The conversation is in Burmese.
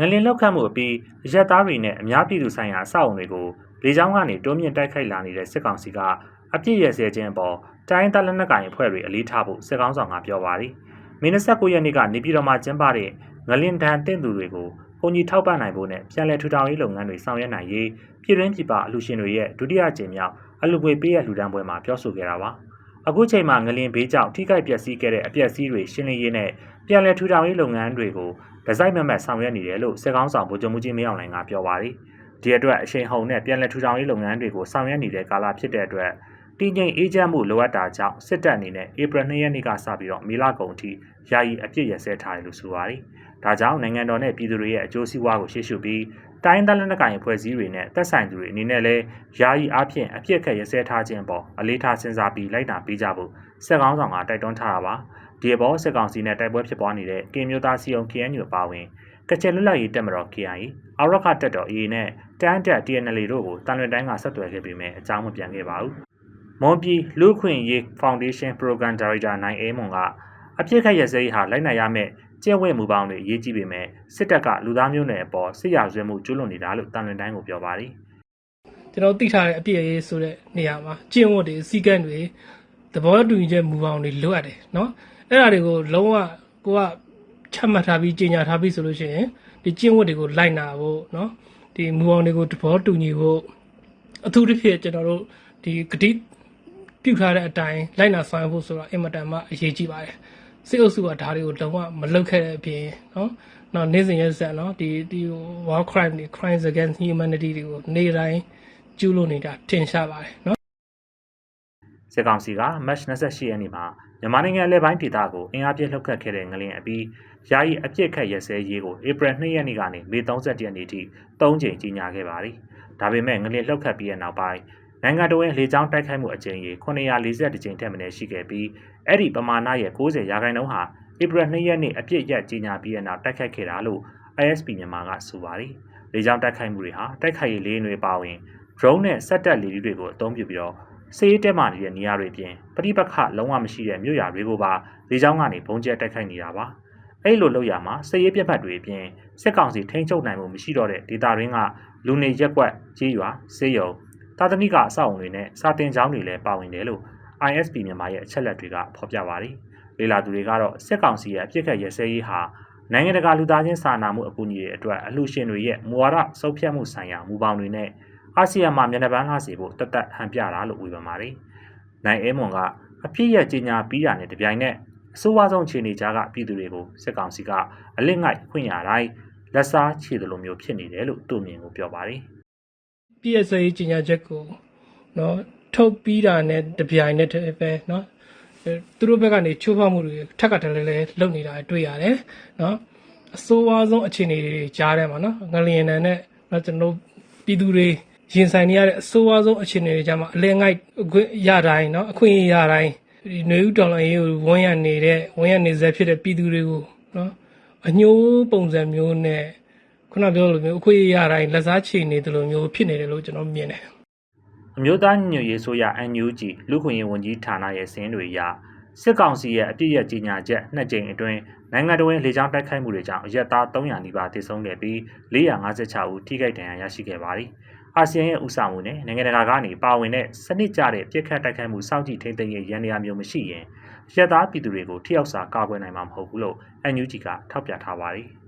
ငလင်လောက်ခတ်မှုအပြီးအရက်သားတွေနဲ့အများပြည်သူဆိုင်ရာအဆောက်အုံတွေကိုလေကြောင်းကနေတွန်းမြင့်တိုက်ခိုက်လာနေတဲ့စစ်ကောင်စီကအပြစ်ရစဲခြင်းအပေါ်တိုင်းဒေသလက်နက်ကိုင်အဖွဲ့တွေအလေးထားဖို့စစ်ကောင်းဆောင်ကပြောပါသည်။မင်း29ရက်နေ့ကနေပြည်တော်မှာကျင်းပတဲ့ငလင်ဒဏ်တင့်သူတွေကိုပုံကြီးထောက်ပံ့နိုင်ဖို့နဲ့ပြန်လည်ထူထောင်ရေးလုပ်ငန်းတွေဆောင်ရွက်နိုင်ရေးပြည်တွင်းပြည်ပအလှူရှင်တွေရဲ့ဒုတိယကြိမ်မြောက်အလှူငွေပေးရလှူဒန်းပွဲမှာပြောဆိုခဲ့တာပါ။အခုချိန်မှာငလင်ဘေးကြောင့်ထိခိုက်ပျက်စီးခဲ့တဲ့အပျက်စီးတွေရှင်းလင်းရေးနဲ့ပြန်လည်ထူထောင်ရေးလုပ်ငန်းတွေကို ဒဇိုက်မမတ်ဆောင်ရွက်နေတယ်လို့စစ်ကောင်းဆောင်ဗိုလ်ချုပ်မှုကြီးမင်းအောင်လှိုင်ကပြောပါသည်။ဒီအတွက်အရှိန်ဟုန်နဲ့ပြန်လည်ထူထောင်ရေးလုပ်ငန်းတွေကိုဆောင်ရွက်နေတဲ့ကာလဖြစ်တဲ့အတွက်တည်ငြိမ်အေးချမ်းမှုလိုအပ်တာကြောင့်စစ်တပ်အနေနဲ့ဧပြီ2ရက်နေ့ကစပြီးတော့မေလကုန်အထိယာယီအပြစ်ရစဲထားတယ်လို့ဆိုပါတယ်။ဒါကြောင့်နိုင်ငံတော်နဲ့ပြည်သူတွေရဲ့အကျိုးစီးပွားကိုရှေ့ရှုပြီး တိုင်းဒေသလက်နက်ကိုင်အဖွဲ့အစည်းတွေနဲ့သက်ဆိုင်သူတွေအနေနဲ့လည်းယာယီအားဖြင့်အပြစ်ခတ်ရစဲထားခြင်းပေါ်အလေးထားစဉ်းစားပြီးလိုက်တာပေးကြဖို့စစ်ကောင်းဆောင်ကတိုက်တွန်းထားတာပါ။ဒီအပေါ်စစ်ကောင်စီနဲ့တိုက်ပွဲဖြစ်ပွားနေတဲ့ကင်မျိုးသားစီယုံ KNU အပါအဝင်ကချင်လွတ်လပ်ရေးတပ်မတော် KIA အော်ရခတက်တော် AA နဲ့တန်းတက် TNL တို့ကိုတန်လွင်တိုင်းကဆက်သွယ်ခဲ့ပေမဲ့အကြောင်းမပြန်ခဲ့ပါဘူး။မွန်ပြည်လူ့ခွင့်ရေးဖောင်ဒေးရှင်း Program Director နိုင်အေးမွန်ကအပြစ်ခတ်ရစဲရေးဟာလိုက်နိုင်ရမယ့် ကျဲ့ဝဲ့မှုပေါင်းတွေအရေးကြီးပေမဲ့စစ်တပ်ကလူသားမျိုးနွယ်အပေါ်စစ်ရာဇဝဲမှုကျူးလွန်နေတာလို့တန်လွင်တိုင်းကိုပြောပါတယ်။ကျွန်တော်သိထားတဲ့အပြည့်အရေးဆိုတဲ့နေရာမှာကျင့်ဝတ်တွေစီကံတွေသဘောတူညီချက်မူပေါင်းတွေလိုအပ်တယ်နော်။အဲ့ဒါတွေကိုလုံးဝကိုကချမှတ်ထားပြီးကြီးညာထားပြီးဆိုလို့ရှိရင်ဒီကျင့်ဝတ်တွေကိုလိုက်နာဖို့နော်။ဒီမူပေါင်းတွေကိုသဘောတူညီဖို့အထူးသဖြင့်ကျွန်တော်တို့ဒီဂတိပြုထားတဲ့အတိုင်းလိုက်နာဆောင်ရွက်ဖို့ဆိုတာအင်မတန်မှအရေးကြီးပါတယ် စစ်အုပ်စုကဒါတွေကိုလုံးဝမလုပ်ခဲ့တဲ့အပြင်နော်နော်နေ့စဉ်ရက်ဆက်နော်ဒီဒီ war crime တွေ crimes against humanity တွေကိုနေ့တိုင်းကျူးလွန်နေတာထင်ရှားပါတယ်နော်စစ်ကောင်စီက match 28ရက်နေ့မှာမြန်မာနိုင်ငံအလဲပိုင်းဒေသကိုအင်အားပြည့်လှုပ်ခတ်ခဲ့တဲ့ငလျင်အပြီးယာယီအပြစ်ခတ်ရစဲရေးကို April 2ရက်နေ့ကနေ May 31ရက်နေ့ထိ၃ချိန်ကြီးညာခဲ့ပါသည်။ဒါပေမဲ့ငလျင်လှုပ်ခတ်ပြီးတဲ့နောက်ပိုင်း နိုင်ငံတော်ရဲ့လေကြောင်းတိုက်ခိုက်မှုအကြိမ်ရေ942ကြိမ်ထက်မနည်းရှိခဲ့ပြီးအဲ့ဒီပမာဏရဲ့90ရာခိုင်နှုန်းဟာဧပြီ2ရက်နေ့အပြစ်ရက်ကြီးညာပြီးတဲ့နောက်တိုက်ခိုက်ခဲ့တာလို့ ISP မြန်မာကဆိုပါတယ်။လေကြောင်းတိုက်ခိုက်မှုတွေဟာတိုက်ခိုက်ရေးလေးတွေပါဝင် drone နဲ့စက်တက်လေတွေကိုအသုံးပြုပြီးတော့စေးတဲမာနေတဲ့နေရာတွေပြင်ပဋိပက္ခလုံးဝမရှိတဲ့မြို့ရွာတွေကိုပါလေကြောင်းကနေဘုံကျဲတိုက်ခိုက်နေတာပါအဲ့လိုလုပ်ရမှာစရေးပြတ်ဖတ်တွေအပြင်စစ်ကောင်စီထိန်းချုပ်နိုင်မှုမရှိတော့တဲ့ဒေသရင်းကလူနေရက်ကွက်ကြေးရွာစေးရုံ တာသနိကအဆောက်အုံတွေနဲ့စာတင်ကျောင်းတွေလည်းပါဝင်တယ်လို့ ISP မြန်မာရဲ့အချက်လက်တွေကဖော်ပြပါတယ်လေလာသူတွေကတော့စစ်ကောင်စီရဲ့အပြစ်ခတ်ရစဲရေးဟာနိုင်ငံတကာလူသားချင်းစာနာမှုအကူအညီတွေအတွက်အလှူရှင်တွေရဲ့မူဝါဒစုပ်ဖြတ်မှုဆိုင်ရာမူပေါင်းတွေနဲ့အာဆီယံမှာမျက်နှာပန်းလာစေဖို့တသက်ဟန်ပြတာလို့ဝေဖန်ပါတယ်။နိုင်အဲမွန်ကအပြည့်ရကြီးညာပြီးတာနဲ့တပြိုင်နက်အဆိုးဝါးဆုံးခြေနေကြကပြည်သူတွေကိုစစ်ကောင်စီကအလစ်ငိုက်ခွင့်ရတိုင်းလက်စားချေတယ်လို့မျိုးဖြစ်နေတယ်လို့သူ့မြင်ကိုပြောပါတယ် PSA ကြီးညာချက်ကိုနော်ထုတ်ပြီးတာနဲ့တပြိုင်နက်တည်းပဲနော်သူတို့ဘက်ကနေချိုးဖောက်မှုတွေထက်ကတလဲလဲလုပ်နေတာတွေ့ရတယ်နော်အဆိုးဝါးဆုံးအခြေအနေတွေကြားထဲမှာနော်ငလျင်တန်နဲ့နော်ကျွန်တော်ပြည်သူတွေရင်ဆိုင်နေရတဲ့အဆိုးဝါးဆုံးအခြေအနေတွေကြားမှာအလဲငိုက်အခွင့်ရတိုင်းနော်အခွင့်ရတိုင်းဒီနေဦးတော်လိုင်းရေးကိုဝန်းရနေတဲ့ဝန်းရနေဆက်ဖြစ်တဲ့ပြည်သူတွေကိုနော်အညိုးပုံစံမျိုးနဲ့ ခုနပြောလိုမျိုးအခွင့်အရေးရတိုင်းလက်စားချေနေတယ်လို့မျိုးဖြစ်နေတယ်လို့ကျွန်တော်မြင်တယ်။အမျိုးသားညွတ်ရေးဆိုရ NUG လူခွင့်ရေးဝန်ကြီးဌာနရဲ့စင်းတွေအရစစ်ကောင်စီရဲ့အပြည့်ရကြီးညာချက်နှစ်ကြိမ်အတွင်းနိုင်ငံတော်ဝင်လေကြောင်းတိုက်ခိုက်မှုတွေကြောင့်အရက်သား300နီးပါးသေဆုံးခဲ့ပြီး456ဦးထိခိုက်ဒဏ်ရာရရှိခဲ့ပါတယ်။အာဆီယံရဲ့ဥဆောင်မှုနဲ့နိုင်ငံတကာကနေပါဝင်တဲ့စနစ်ကျတဲ့ပြစ်ခတ်တိုက်ခိုက်မှုစောင့်ကြည့်ထိန်းသိမ်းရေးရန်ရာမျိုးမရှိရင်ရက်သားပြည်သူတွေကိုထိရောက်စွာကာကွယ်နိုင်မှာမဟုတ်ဘူးလို့ NUG ကထောက်ပြထားပါတယ်။